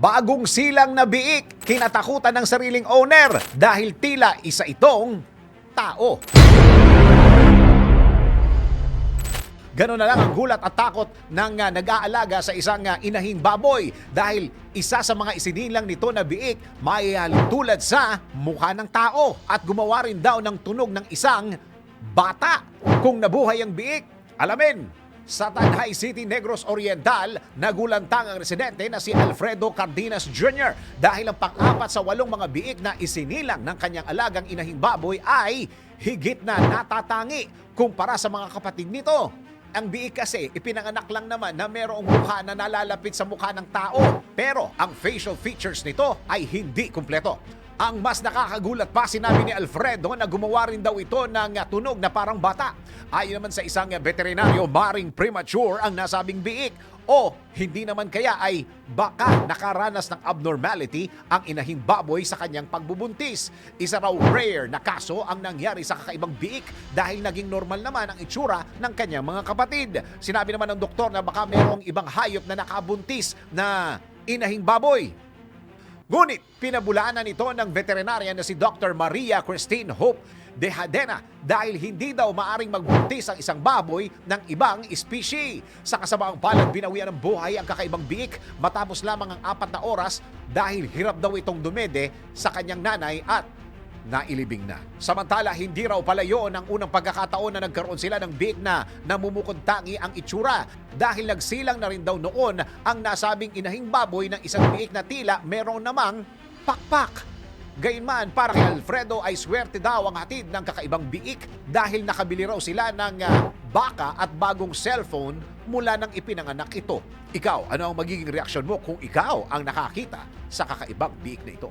Bagong silang na biik, kinatakutan ng sariling owner dahil tila isa itong tao. Ganon na lang ang gulat at takot ng ah, nag-aalaga sa isang ah, inahing baboy dahil isa sa mga isinilang nito na biik may ah, tulad sa mukha ng tao at gumawa rin daw ng tunog ng isang bata. Kung nabuhay ang biik, alamin, sa Tanhay City, Negros Oriental, nagulantang ang residente na si Alfredo Cardenas Jr. dahil ang pang-apat sa walong mga biik na isinilang ng kanyang alagang inahing baboy ay higit na natatangi kumpara sa mga kapatid nito. Ang biik kasi, ipinanganak lang naman na merong mukha na nalalapit sa mukha ng tao. Pero ang facial features nito ay hindi kumpleto. Ang mas nakakagulat pa sinabi ni Alfredo na gumawa rin daw ito ng tunog na parang bata. Ayon naman sa isang veterinaryo, maring premature ang nasabing biik. O hindi naman kaya ay baka nakaranas ng abnormality ang inahing baboy sa kanyang pagbubuntis. Isa raw rare na kaso ang nangyari sa kakaibang biik dahil naging normal naman ang itsura ng kanyang mga kapatid. Sinabi naman ng doktor na baka merong ibang hayop na nakabuntis na inahing baboy. Ngunit pinabulaanan ito ng veterinarya na si Dr. Maria Christine Hope de Hadena dahil hindi daw maaring magbuntis ang isang baboy ng ibang species. Sa kasamaang palad, binawian ng buhay ang kakaibang biik matapos lamang ang apat na oras dahil hirap daw itong dumede sa kanyang nanay at nailibing na. Samantala, hindi raw pala yun ang unang pagkakataon na nagkaroon sila ng biik na namumukod tangi ang itsura dahil nagsilang na rin daw noon ang nasabing inahing baboy ng isang biik na tila meron namang pakpak. Gayunman, para kay Alfredo ay swerte daw ang hatid ng kakaibang biik dahil nakabili raw sila ng ah, baka at bagong cellphone mula nang ipinanganak ito. Ikaw, ano ang magiging reaksyon mo kung ikaw ang nakakita sa kakaibang biik na ito?